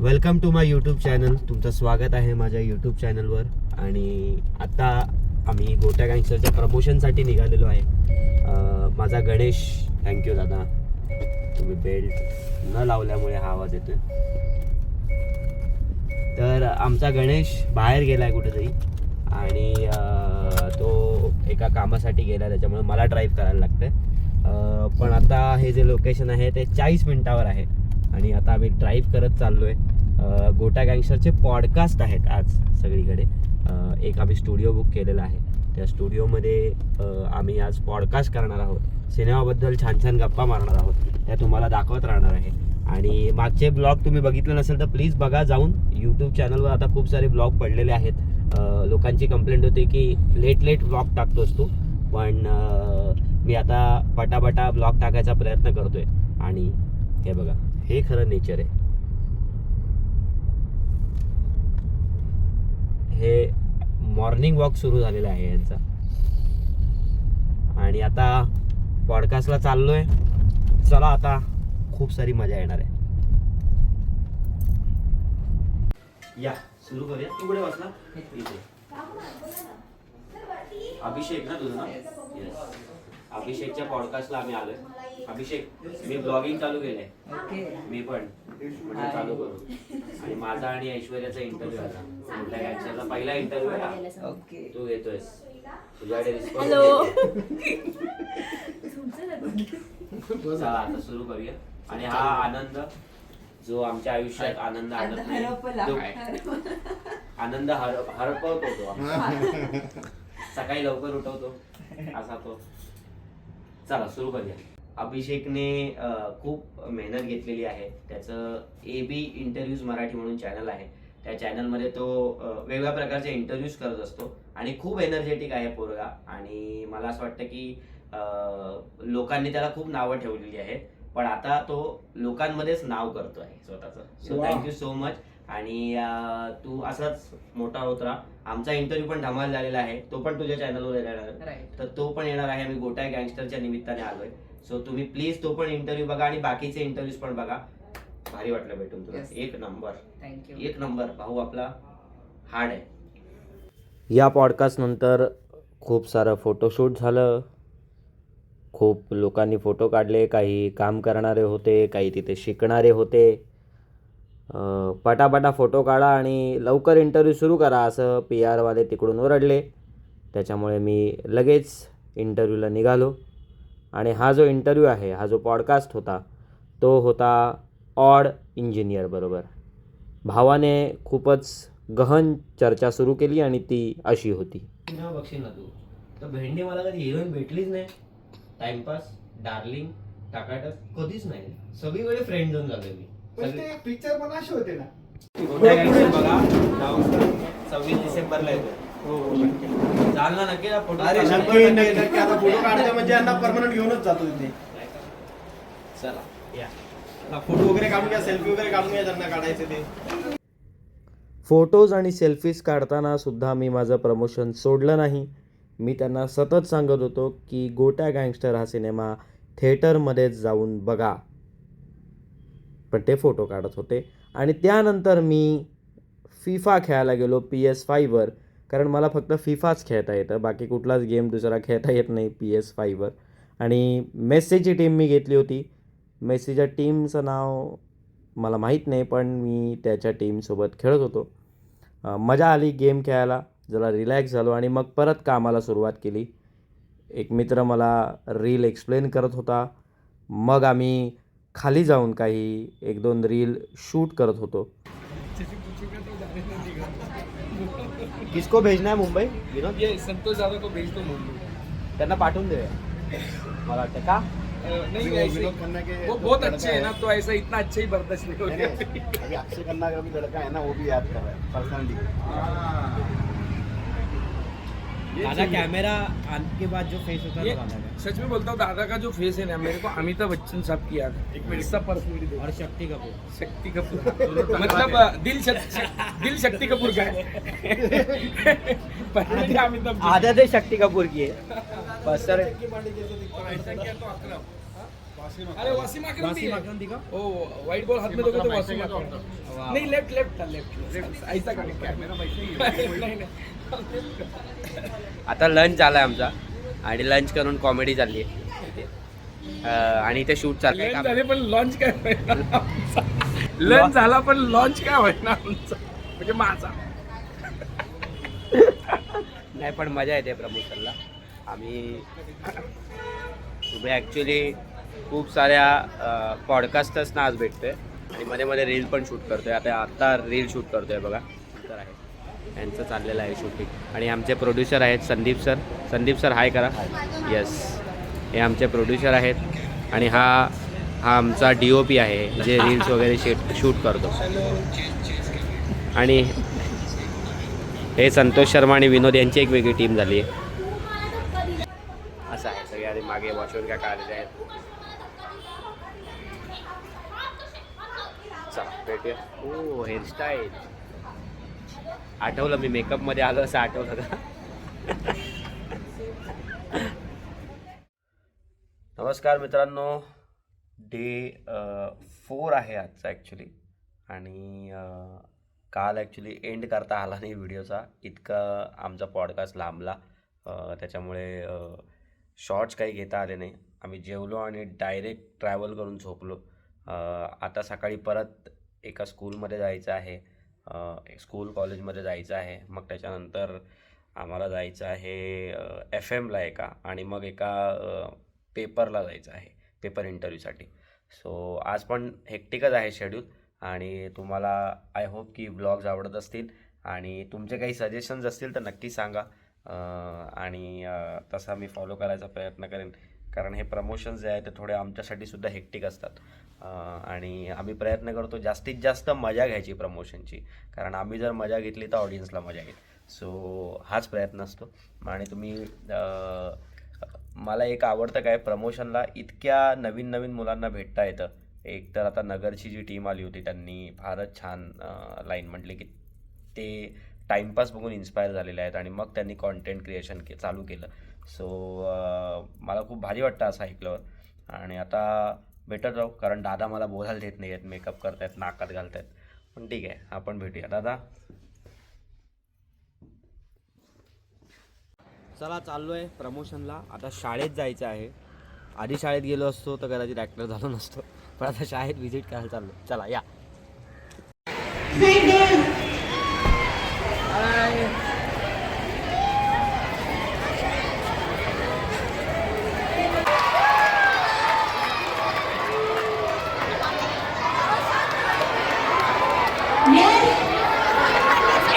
Welcome to my YouTube channel तुमचं स्वागत आहे माझ्या यूट्यूब चॅनलवर आणि आता आम्ही गोट्या गँगस्टरच्या प्रमोशनसाठी निघालेलो आहे. माझा गणेश थँक्यू दादा. तुम्ही बेल्ट न लावल्यामुळे हा आवाज येतोय. तर आमचा गणेश बाहेर गेला आहे कुठेतरी. आणि तो एका कामासाठी गेला त्याच्यामुळे मला ड्राईव्ह करायला लागतंय. पण आता हे जे लोकेशन आहे ते चाळीस मिनिटावर आहे. आणि आता आम्ही ड्राईव्ह करत चाललो आहे गोटा गँगस्टरचे पॉडकास्ट आहेत आज सगळीकडे. एक आम्ही स्टुडिओ बुक केलेला आहे. त्या स्टुडिओमध्ये आम्ही आज पॉडकास्ट करणार आहोत. सिनेमाबद्दल छान छान गप्पा मारणार आहोत. त्या तुम्हाला दाखवत राहणार आहे. आणि मागचे ब्लॉग तुम्ही बघितले नसेल तर प्लीज बघा जाऊन यूट्यूब चॅनलवर आता खूप सारे ब्लॉग पडलेले आहेत. लोकांची कंप्लेंट होती की लेट लेट ब्लॉग टाकतोस तू. पण मी आता पटापटा ब्लॉग टाकायचा प्रयत्न करतोय. आणि हे बघा. हे खरं नेचर आहे. हे मॉर्निंग वॉक सुरू झालेला आहे यांचा. आणि आता पॉडकास्टला चाललोय. चला आता खूप सारी मजा येणार आहे. या सुरू करूया. तू कुठे बसला? इथे. अभिषेक ना तुझं ना अभिषेकच्या पॉडकास्टला आम्ही आलोय. अभिषेक मी ब्लॉगिंग चालू केलंय. ओके. मी पण. चालू करू. आणि माझा आणि ऐश्वर्याचा इंटरव्ह्यू आला. मोठ्या गँगस्टरला पहिला इंटरव्ह्यू ओके. तू घेतोयस तुझ्याकडे. घेतोय. चला आता सुरू करूया. आणि हा आनंद जो आमच्या आयुष्यात आनंद आणत नाही आनंद हर हरपवतो तो आम्हाला. सकाळी लवकर उठवतो असा तो. चला सुरू करूया. अभिषेकने खूप मेहनत घेतलेली आहे. त्याचं ए बी इंटरव्ह्यूज मराठी म्हणून चॅनल आहे. त्या चॅनलमध्ये तो वेगवेगळ्या प्रकारचे इंटरव्ह्यूज करत असतो. आणि खूप एनर्जेटिक आहे पोरगा. आणि मला असं वाटतं की लोकांनी त्याला खूप नावं ठेवलेली आहेत. पण आता तो लोकांमध्येच नाव करतो आहे स्वतःचं सो. थँक्यू सो मच आणि तू असाच मोठा होत राहा. आमचा इंटरव्ह्यू पण धमाल झालेला आहे. तो पण तुझ्या चॅनलवर येणार तर तो पण येणार आहे. आम्ही गोटाय गँगस्टरच्या निमित्ताने आलोय. सो तुम्ही प्लीज तो पण इंटरव्ह्यू बघा आणि बाकीचे इंटरव्ह्यूज पण बघा. भारी वाटलं भेटून तुला. Yes. एक नंबर थँक्यू एक नंबर भाऊ आपला हार्ड आहे. या पॉडकास्ट नंतर खूप सारं फोटोशूट झालं. खूप लोकांनी फोटो काढले. काही काम करणारे होते काही तिथे शिकणारे होते. अं, पटापटा फोटो काढा आणि लवकर इंटरव्ह्यू सुरू करा असं पी आरवाले तिकडून ओरडले. त्याच्यामुळे मी लगेच इंटरव्ह्यूला निघालो. आणि हा जो इंटरव्ह्यू आहे हा जो पॉडकास्ट होता तो होता ऑड इंजिनियर बरोबर. भावाने खूपच गहन चर्चा सुरू केली आणि ती अशी होती. बघशील ना तू. तर भेंडी मला कधी हिरोईन भेटलीच नाही. टाइमपास डार्लिंग टाकाटक कधीच नाही. सगळीकडे फ्रेंड झोन झालोय मी. पण ते पिक्चर पण असे होते ना. बघा सव्वीस डिसेंबरला येतो चाल ना नक्की ना फोटो अरे नक्की नक्की नक्की. आता फोटो काढायचा म्हणजे यांना परमनंट घेऊनच जातो तिथे चला. या. फोटो वगैरे काढून घ्या सेल्फी वगैरे काढून घ्या ज्यांना काढायचे ते. फोटोज आणि सेल्फीज काढताना सुद्धा मी माझं प्रमोशन सोडलं नाही. मी त्यांना सतत सांगत होतो की गोट्या गँगस्टर हा सिनेमा थिएटरमध्येच जाऊन बघा. पण ते फोटो काढत होते. आणि त्यानंतर मी फिफा खेळायला गेलो पी एस फाईव्हवर कारण मला फक्त फिफाच खेळता येतं बाकी कुठलाच गेम दुसरा खेळता येत नाही पी एस फाईव्हवर आणि मेस्सीची टीम मी घेतली होती. मेस्सीच्या टीमचं नाव मला माहीत नाही पण मी त्याच्या टीमसोबत खेळत होतो. मजा आली गेम खेळायला जरा रिलॅक्स झालो आणि मग परत कामाला सुरुवात केली. एक मित्र मला रील एक्सप्लेन करत होता. मग आम्ही खाली जाऊन काही एक दोन रील शूट करत होतो. किसको भेजना है मुंबई? विनोद? ये संतोष यादव को भेज दो मुंबई। त्यांना पाठवून दे. मला वाटतं का? नहीं ऐसे विनोद खन्ना के वो बहुत अच्छे है ना तो ऐसा इतना अच्छा ही बर्दाश्त नहीं नहीं, होगा अभी अक्षय खन्ना का भी लड़का है ना वो भी याद कर रहा है पर्सनली दादा कैमरा आने के बाद जो फेस होता है सच में बोलता हूँ दादा का जो फेस है ना मेरे को अमिताभ बच्चन साहब की याद है। और शक्ति कपूर। शक्ति कपूर। मतलब दिल दिल शक्ति कपूर का है। आदत। आधा शक्ति कपूर की। है। बस सर किया तो अकरम अरे वासिम है। ओ व्हाइट बॉल हाथ में दोगे तो वासिम आक्रमती नहीं लेफ्ट लेफ्ट था लेफ्ट लेफ्ट ऐसा का कैमरा नहीं नहीं. आता लंच झालाय आमचा. आणि लंच करून कॉमेडी चालली आहे. आणि इथे शूट चाललंय झाले पण लॉन्च काय होईना लंच झाला पण लॉन्च काय होईना आमचा. म्हणजे माझा. नाही पण मजा येते प्रमोशनला. आम्ही तुम्ही ॲक्च्युली खूप साऱ्या पॉडकास्टर्सना आज भेटतोय. आणि मध्ये मध्ये रील पण शूट करतोय. आता आत्ता रील शूट करतोय बघा. तर आहे. यांचं चाललेलं आहे शूटिंग आणि आमचे प्रोड्युसर आहेत Sandeep sir Sandeep sir hi करा. येस हे आमचे प्रोड्युसर आहेत. आणि हा हा आमचा डी ओ पी आहे जे रील्स वगैरे शूट शूट करतो. आणि हे संतोष शर्मा आणि विनोद यांची एक वेगळी टीम झाली आहे. असं आहे. सगळे आधी मागे वॉशवर काय काढलेले आहेत भेटूया ओ हेअरस्टाईल आठवलं मी मेकअपमध्ये आलो असं आठवलं का नमस्कार मित्रांनो. डे फोर आहे आजचा ॲक्च्युली आणि काल ॲक्च्युली एंड करता आला नाही व्हिडिओचा इतका आमचा पॉडकास्ट लांबला. त्याच्यामुळे शॉर्ट्स काही घेता आले नाही. आम्ही जेवलो आणि डायरेक्ट ट्रॅव्हल करून झोपलो. आता सकाळी परत एका स्कूलमध्ये जायचं आहे. स्कूल कॉलेजमध्ये जायचं आहे. मग त्याच्यानंतर आम्हाला जायचं आहे एफ एमला एका आणि मग एका पेपरला जायचं आहे पेपर इंटरव्ह्यूसाठी. सो आज पण हेक्टिकच आहे शेड्यूल आणि तुम्हाला आय होप की ब्लॉग्स आवडत असतील आणि तुमचे काही सजेशन्स असतील तर नक्की सांगा. आणि तसा मी फॉलो करायचा प्रयत्न करेन. कारण हे प्रमोशन्स जे आहे ते थोडे आमच्यासाठी सुद्धा हेक्टिक असतात. आणि आम्ही प्रयत्न करतो जास्तीत जास्त मजा घ्यायची प्रमोशनची कारण आम्ही जर मजा घेतली तर ऑडियन्सला मजा येईल. सो हाच प्रयत्न असतो. आणि तुम्ही मला एक आवडतं काय प्रमोशनला इतक्या नवीन नवीन मुलांना भेटता येतं. एक तर आता नगरची जी टीम आली होती त्यांनी फारच छान लाईन म्हटली की ते टाईमपास बघून इन्स्पायर झालेले आहेत. आणि मग त्यांनी कॉन्टेंट क्रिएशन के चालू केलं. सो मला खूप भारी वाटतं असं ऐकल्यावर. आणि आता भेटत राहू कारण दादा मला बोलायला देत नाही आहेत मेकअप करतायत नाकात घालतायत. पण ठीक आहे आपण भेटूया. दादा? चला चाललो आहे प्रमोशनला. आता शाळेत जायचं आहे. आधी शाळेत गेलो असतो तर कदाचित ॲक्टर झालो नसतो. पण आता शाळेत व्हिजिट करायला चाललो चला या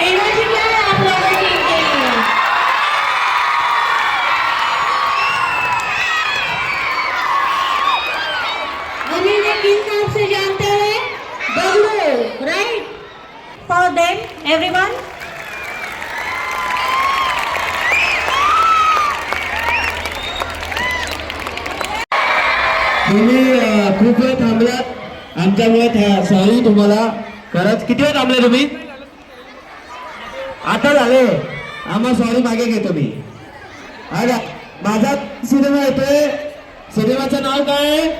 एनर्जी क्या है आप लोगों की के लिए हम इन्हें किस नाम से जानते हैं Bablu right for them, everyone? तुम्ही खूप वेळ थांबलात. आमच्यामुळे सॉरी तुम्हाला. खरंच किती वेळ थांबले तुम्ही? आता झाले. आम्हा सॉरी मागे घेतो मी. माझा सिनेमा येतोय. सिनेमाचं नाव काय आहे?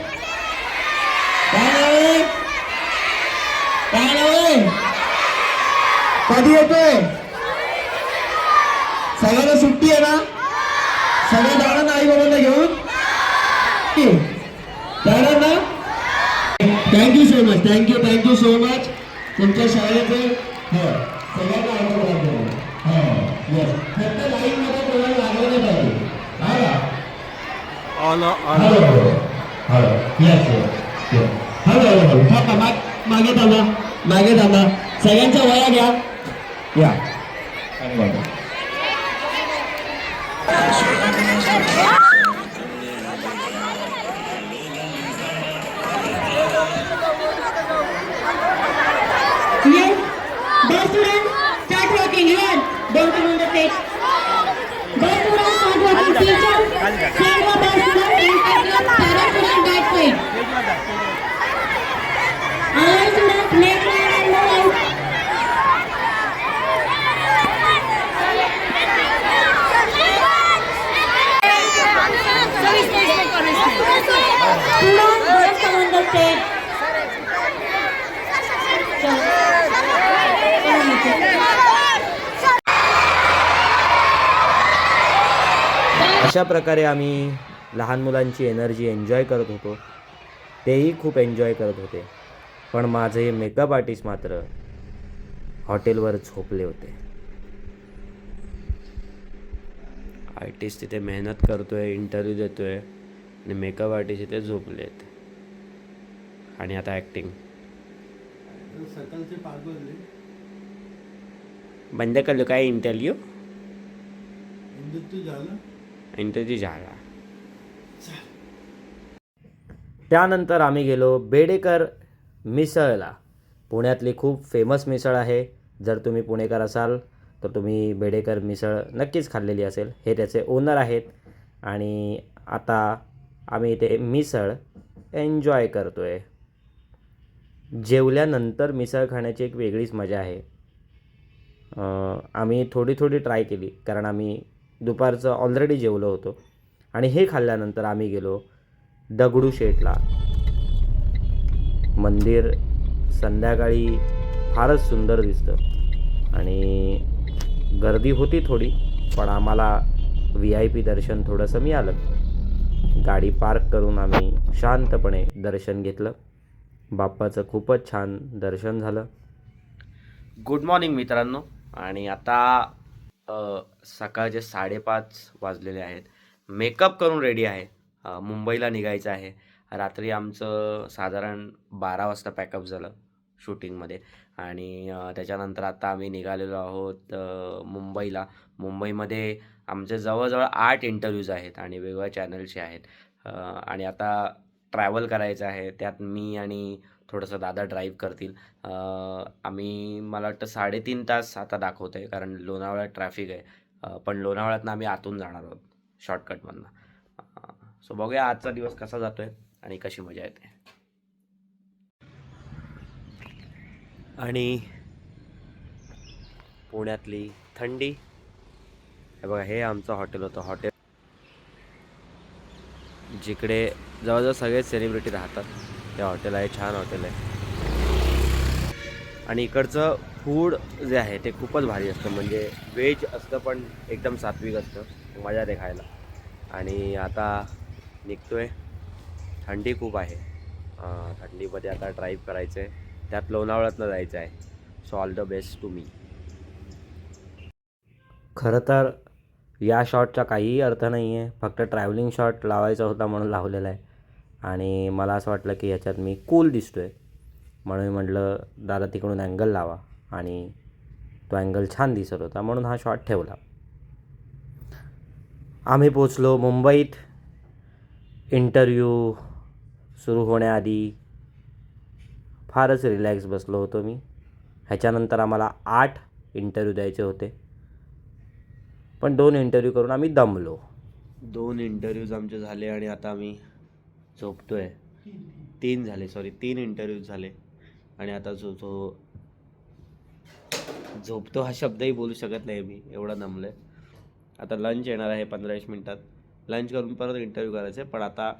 काय नाव आहे काय नाव आहे कधी येतोय? सगळ्यांना सुट्टी आहे ना? सगळ्या जाणार ना आई बाबांना घेऊन जाणार ना? Thank you so much thank you thank you so much तुमच्या शाळेचे हो सगळ्यांना. हो येस फक्त लाईन मध्ये कोणाला लागलं नाही पाहिजे. का? Hello hello yes yes hello hello hello थांबा माग थांबा मागे थांबा. सगळ्यांच्या वया घ्या. या अशा प्रकारे आम्ही लहान मुलांची एनर्जी एन्जॉय करत होतो. तेही खूप एन्जॉय करत होते. पण माझे मेकअप आर्टिस्ट मात्र हॉटेलवर झोपले होते. आर्टिस्ट तिथे मेहनत करतोय इंटरव्ह्यू देतोय आणि मेकअप आर्टिस्ट इथे झोपलेत आणि आता ॲक्टिंग सकाळचे पाच वाजले बंद करलो काय इंटरव्ह्यू झालं. इंटरव्ह्यू झाला त्यानंतर आम्ही गेलो बेडेकर मिसळला. पुण्यातली खूप फेमस मिसळ आहे. जर तुम्ही पुणेकर असाल तर तुम्ही बेडेकर मिसळ नक्कीच खाल्लेली असेल. हे त्याचे ओनर आहेत. आणि आता आम्ही इथे मिसळ एन्जॉय करतो आहे जेवल्यानंतर मिसळ खाण्याची एक वेगळीच मजा आहे. आम्ही थोडी थोडी ट्राय केली कारण आम्ही दुपारचं ऑलरेडी जेवलो होतो. आणि हे खाल्ल्यानंतर आम्ही गेलो दगडूशेठला मंदिर संध्याकाळी फारच सुंदर दिसतं. आणि गर्दी होती थोडी पण आम्हाला व्ही आय पी दर्शन थोडंसं मिळालं. गाडी पार्क करून आम्ही शांतपणे दर्शन घेतलं. बाप्पाचं खूपच छान दर्शन झालं. गुड मॉर्निंग मित्रांनो. आणि आता सकाळचे साडेपाच वाजलेले आहेत. मेकअप करून रेडी आहे. मुंबईला निघायचं आहे. रात्री आमचं साधारण बारा वाजता पॅकअप झालं शूटिंगमध्ये. आणि त्याच्यानंतर आता आम्ही निघालेलो आहोत मुंबईला. मुंबईमध्ये आमचे जवळजवळ आठ इंटरव्ह्यूज आहेत आणि वेगवेगळ्या चॅनलचे आहेत. आणि आता ट्रॅव्हल करायचं आहे. त्यात मी आणि थोडंसं दादा ड्राईव्ह करतील. आम्ही मला वाटतं साडेतीन तास आता दाखवतो आहे कारण लोणावळ्यात ट्रॅफिक आहे. पण लोणावळ्यातनं आम्ही आतून जाणार आहोत शॉर्टकटमधनं सो बघूया आजचा दिवस कसा जातो आहे आणि कशी मजा येते. आणि पुण्यातली थंडी. हे बघा हे आमचं हॉटेल होतं. हॉटेल जिकडे जवळजवळ सगळेच सेलिब्रिटी राहतात. ते हॉटेल आहे छान हॉटेल आहे. आणि इकडचं फूड जे आहे ते खूपच भारी असतं. म्हणजे व्हेज असतं पण एकदम सात्विक असतं. मजा ते खायला. आणि आता निघतोय. थंडी खूप आहे. थंडीमध्ये आता ड्राईव्ह करायचं आहे त्यात लोणावळ्यातनं जायचं आहे. So all the best to me खरं तर या शॉटचा काहीही अर्थ नाही आहे फक्त ट्रॅव्हलिंग शॉट लावायचा होता म्हणून लावलेला आहे. आणि मला असं वाटलं की याच्यात मी कूल दिसतो आहे म्हणून मी म्हटलं दादा तिकडून अँगल लावा. आणि तो अँगल छान दिसत होता म्हणून हा शॉट ठेवला. आम्ही पोचलो मुंबईत. इंटरव्ह्यू सुरू होण्याआधी फारच रिलॅक्स बसलो होतो मी. ह्याच्यानंतर आम्हाला आठ इंटरव्ह्यू द्यायचे होते. पण दोन इंटरव्ह्यू करून आम्ही दमलो. दोन इंटरव्ह्यूज आमचे झाले आणि आता आम्ही झोपतो आहे तीन झाले सॉरी तीन इंटरव्ह्यूज झाले. आणि आता जो जो झोपतो हा शब्दही बोलू शकत नाही मी एवढा दमलो आहे आता लंच येणार आहे पंधरा वीस मिनटात. लंच करून परत इंटरव्ह्यू करायचं आहे पण आता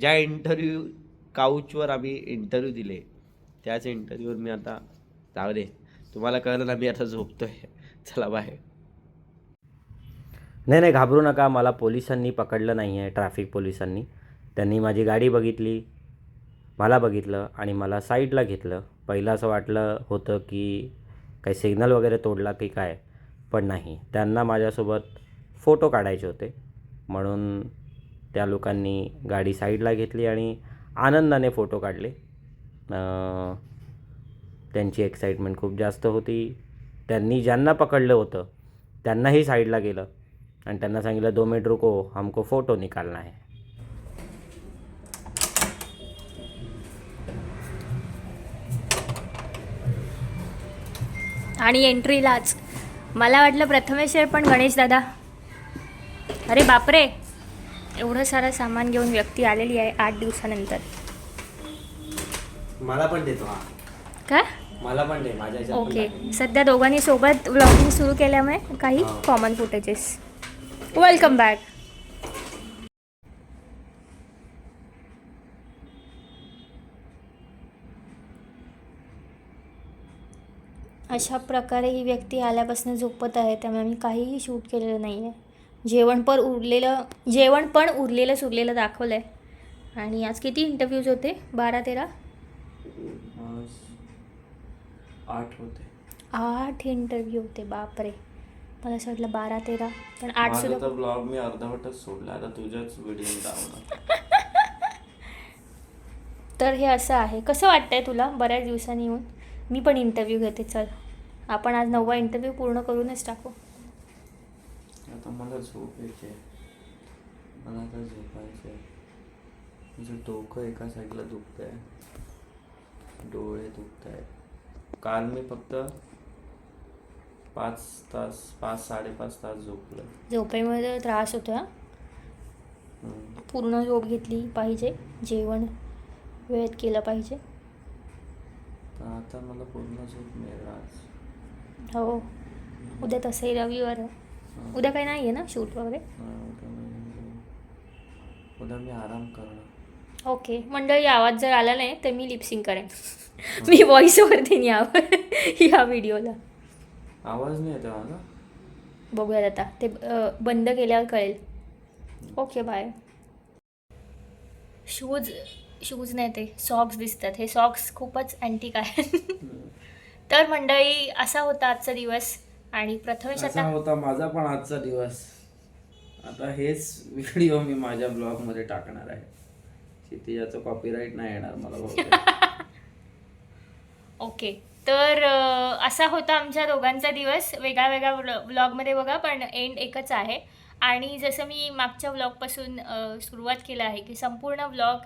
ज्या इंटरव्ह्यू काउचवर आम्ही इंटरव्ह्यू दिले त्याच इंटरव्ह्यूवर मी आता जाऊ दे तुम्हाला कळलं ना मी आता झोपतो आहे चला बाहेर नाही नाही घाबरू नका मला पोलिसांनी पकडलं नाही आहे ट्रॅफिक पोलिसांनी. त्यांनी माझी गाडी बघितली मला बघितलं आणि मला साईडला घेतलं. पहिलं असं वाटलं होतं की काही सिग्नल वगैरे तोडला की काय पण नाही. त्यांना माझ्यासोबत फोटो काढायचे होते. म्हणून त्या लोकांनी गाडी साईडला घेतली आणि आनंदाने फोटो काढले. त्यांची एक्साइटमेंट खूप जास्त होती. त्यांनी ज्यांना पकडलं होतं त्यांनाही साईडला गेलं आणि त्यांना सांगितलं दो मिनट रुको हमको फोटो निकालना आहे आणि एंट्रीलाच. मला वाटलं प्रथमेश सर पण गणेश दादा. अरे बापरे! एवढं सारं सामान घेऊन व्यक्ती आलेली आहे आठ दिवसानंतर. मला पण देतो हा. का मला पण दे माझ्या ओके. सध्या दोघांनी सोबत व्लॉगिंग सुरू केल्यामुळे काही कॉमन फुटेजेस वेलकम बॅक अशा प्रकारे ही व्यक्ती आल्यापासून झोपत आहे त्यामुळे मी काहीही शूट केलेलं नाही आहे जेवण पण उरलेलं जेवण पण उरलेलं सुरलेलं दाखवलं आहे आणि आज किती इंटरव्ह्यूज होते? बारा तेरा? आठ होते. आठ इंटरव्ह्यू होते बापरे. मला असं वाटलं बारा तेरा पण आठ सुद्धा ब्लॉग मी अर्धवटच सोडला आता तुझ्याच व्हिडिओ तर हे असं आहे. कसं वाटतंय तुला बऱ्याच दिवसांनी येऊन? मी पण इंटरव्ह्यू घेते चल. आपण आज नववा इंटरव्ह्यू पूर्ण करूनच टाकू. आता मला झोप येते मला आता झोपायचं आहे तुझं डोकं एका साईडला दुखत आहे डोळे दुखत आहेत काल मी फक्त पाच तास पाच साडेपाच तास झोपलो. झोपेमध्ये त्रास होतो हा? पूर्ण झोप घेतली पाहिजे जेवण वेळेत केलं पाहिजे. पण आता मला पूर्ण झोप मिळेल आज. हो. उद्या तसंही रविवार. आहे. उद्या काही नाही आहे ना शूट वगैरे? हा, उद्या मी- उद्या मी आराम करणार. ओके. मंडळी आवाज जर आला नाही तर मी लिपसिंग करेन. मी व्हॉइस ओव्हर देईन यावर या व्हिडिओला आवाज नाही येते माझा बघूयात आता. ते अं, बंद केल्यावर कळेल. ओके बाय शूज शूज नाही ते सॉक्स दिसतात. हे सॉक्स खूपच अँटिक आहेत. तर मंडळी असा होता आजचा दिवस. आणि प्रथमेश असा आता होता माझा पण आजचा दिवस. आता हेच व्हिडिओ मी माझ्या ब्लॉगमध्ये टाकणार आहे. क्षितिजाचं कॉपीराईट नाही येणार मला बहुतेक. ओके तर अं, असा होता आमच्या दोघांचा दिवस. वेगळा वेगळा व्ल व्लॉगमध्ये बघा पण एंड एकच आहे. आणि जसं मी मागच्या व्लॉगपासून अं, सुरुवात केलं आहे की संपूर्ण व्लॉग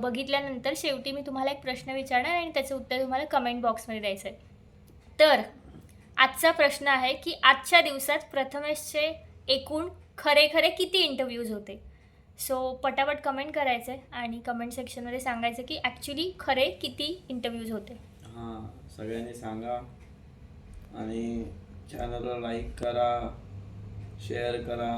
बघितल्यानंतर शेवटी मी तुम्हाला एक प्रश्न विचारणार आणि त्याचं उत्तर तुम्हाला कमेंट बॉक्समध्ये द्यायचं आहे तर आजचा प्रश्न आहे की आजच्या दिवसात प्रथमेशचे एकूण खरे खरे किती इंटरव्ह्यूज होते? सो पटापट कमेंट करायचं आहे आणि कमेंट सेक्शनमध्ये सांगायचं की ॲक्च्युली खरे किती इंटरव्ह्यूज होते? हां सगळ्यांनी सांगा आणि चॅनलला लाईक करा शेअर करा.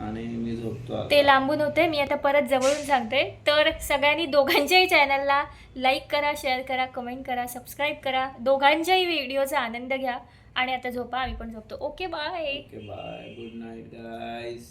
आणि मी झोपतो. ते लांबून होते मी आता परत जवळून सांगते. तर सगळ्यांनी दोघांच्याही चॅनलला लाईक करा शेअर करा कमेंट करा सबस्क्राईब करा. दोघांच्याही व्हिडिओचा आनंद घ्या. आणि आता झोपा आम्ही पण झोपतो. Okay bye okay bye good night guys